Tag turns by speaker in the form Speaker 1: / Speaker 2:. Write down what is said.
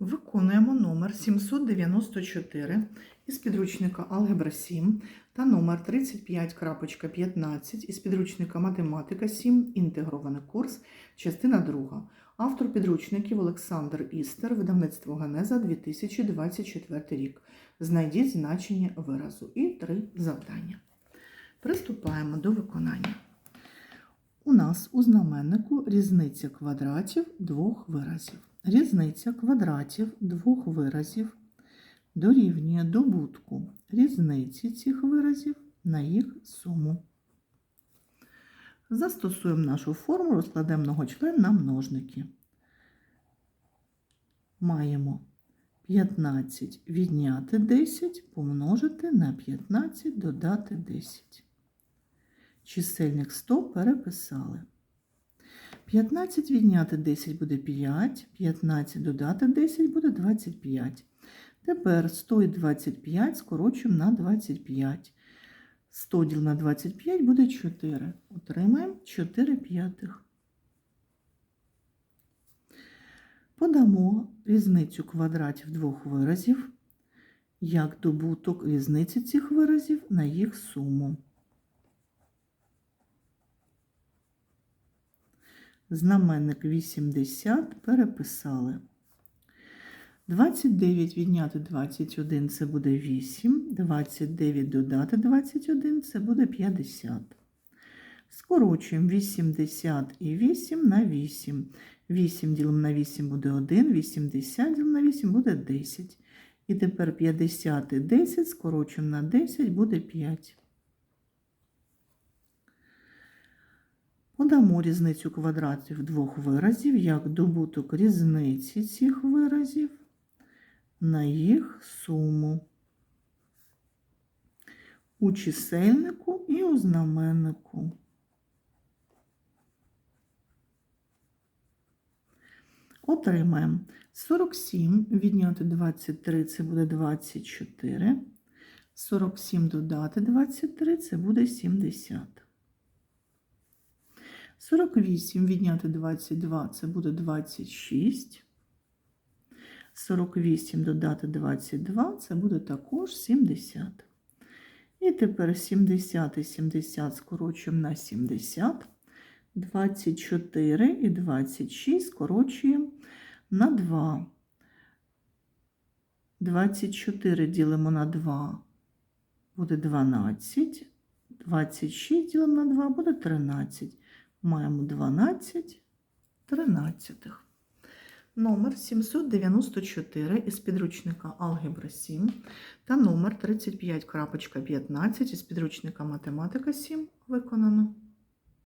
Speaker 1: Виконуємо номер 794 із підручника Алгебра 7 та номер 35.15 із підручника Математика 7. Інтегрований курс, частина 2. Автор підручників Олександр Істер, видавництво Генеза 2024 рік. Знайдіть значення виразу і три завдання. Приступаємо до виконання. У нас у знаменнику різниця квадратів двох виразів. Різниця квадратів двох виразів дорівнює добутку різниці цих виразів на їх суму. Застосуємо нашу форму, розкладемо многочлен на множники. Маємо 15 відняти 10 помножити на 15 додати 10. Чисельник 100 переписали. 15 відняти 10 буде 5, 15 додати 10 буде 25. Тепер 100 і 25 скорочуємо на 25. 100 діл на 25 буде 4. Отримаємо 4 п'ятих. Подамо різницю квадратів двох виразів як добуток різниці цих виразів на їх суму. Знаменник 80 переписали. 29 відняти 21 це буде 8. 29 додати 21 це буде 50. Скорочуємо 80 і 8 на 8. 8 ділимо на 8 буде 1, 80 ділимо на 8 буде 10. І тепер 50 і 10 скорочуємо на 10 буде 5. Подамо різницю квадратів двох виразів як добуток різниці цих виразів на їх суму у чисельнику і у знаменнику. Отримаємо 47 відняти 23 це буде 24. 47 додати 23 це буде 70. 48 відняти 22 це буде 26. 48 додати 22 це буде також 70. І тепер 70 і 70 скорочуємо на 70. 24 і 26 скорочуємо на 2. 24 ділимо на 2 буде 12. 26 ділимо на 2 буде 13. Маємо 12 тринадцятих. Номер 794 із підручника Алгебра 7 та номер 35.15 із підручника Математика 7 виконано.